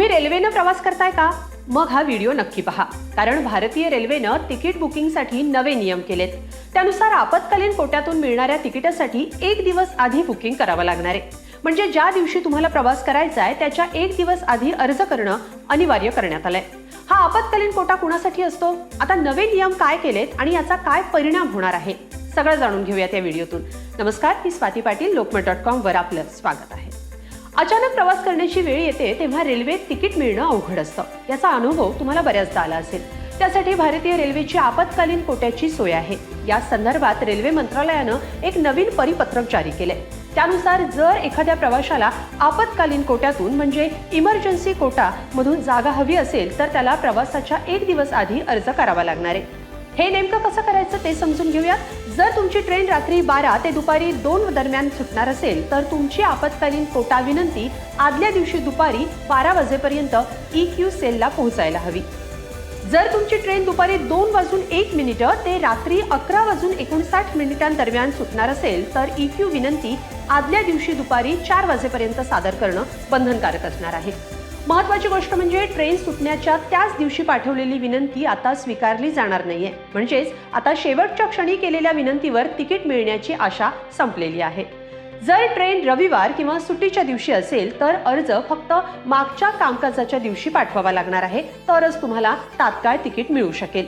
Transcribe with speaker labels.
Speaker 1: तुम्ही रेल्वेनं प्रवास करताय का? मग हा व्हिडिओ नक्की पहा. कारण भारतीय रेल्वेनं तिकीट बुकिंगसाठी नवे नियम केलेत. त्यानुसार आपत्कालीन कोट्यातून मिळणाऱ्या तिकिटासाठी एक दिवस आधी बुकिंग करावं लागणार आहे. म्हणजे ज्या दिवशी तुम्हाला प्रवास करायचा आहे त्याच्या एक दिवस आधी अर्ज करणं अनिवार्य करण्यात आलंय. हा आपत्कालीन कोटा कुणासाठी असतो? आता नवे नियम काय केलेत आणि याचा काय परिणाम होणार आहे? सगळं जाणून घेऊयात या व्हिडिओतून. नमस्कार मी स्वाती पाटील लोकमत डॉट कॉम वर आपलं स्वागत आहे. अचानक प्रवास करण्याची वेळ येते तेव्हा रेल्वेत तिकीट मिळणं अवघड असतं. याचा अनुभव तुम्हाला बऱ्याचदा आला असेल. त्यासाठी भारतीय रेल्वेची आपत्कालीन कोट्याची सोय आहे. या संदर्भात रेल्वे मंत्रालयानं एक नवीन परिपत्रक जारी केले त्यानुसार जर एखाद्या प्रवाशाला आपत्कालीन कोट्यातून म्हणजे इमर्जन्सी कोटा मधून जागा हवी असेल तर त्याला प्रवासाच्या एक दिवस आधी अर्ज करावा लागणार आहे. हे नेमकं कसं करायचं ते समजून घेऊयात. जर तुमची ट्रेन रात्री बारा ते दुपारी दोन दरम्यान सुटणार असेल तर तुमची आपत्कालीन कोटा विनंती आदल्या दिवशी दुपारी बारा वाजेपर्यंत ई क्यू सेलला पोहोचायला हवी. जर तुमची ट्रेन दुपारी दोन वाजून एक मिनिटं ते रात्री अकरा वाजून एकोणसाठ मिनिटांदरम्यान सुटणार असेल तर ई क्यू विनंती आदल्या दिवशी दुपारी चार वाजेपर्यंत सादर करणं बंधनकारक असणार आहे. महत्वाची गोष्ट म्हणजे ट्रेन सुटण्याच्या त्याच दिवशी पाठवलेली विनंती आता स्वीकारली जाणार नाहीये. म्हणजेच आता शेवटच्या क्षणी केलेल्या विनंतीवर तिकीट मिळण्याची आशा संपलेली आहे. जर ट्रेन रविवार किंवा सुट्टीच्या दिवशी असेल तर अर्ज फक्त मागच्या कामकाजाच्या दिवशी पाठवावा लागणार आहे. तरच तुम्हाला तात्काळ तिकीट मिळू शकेल.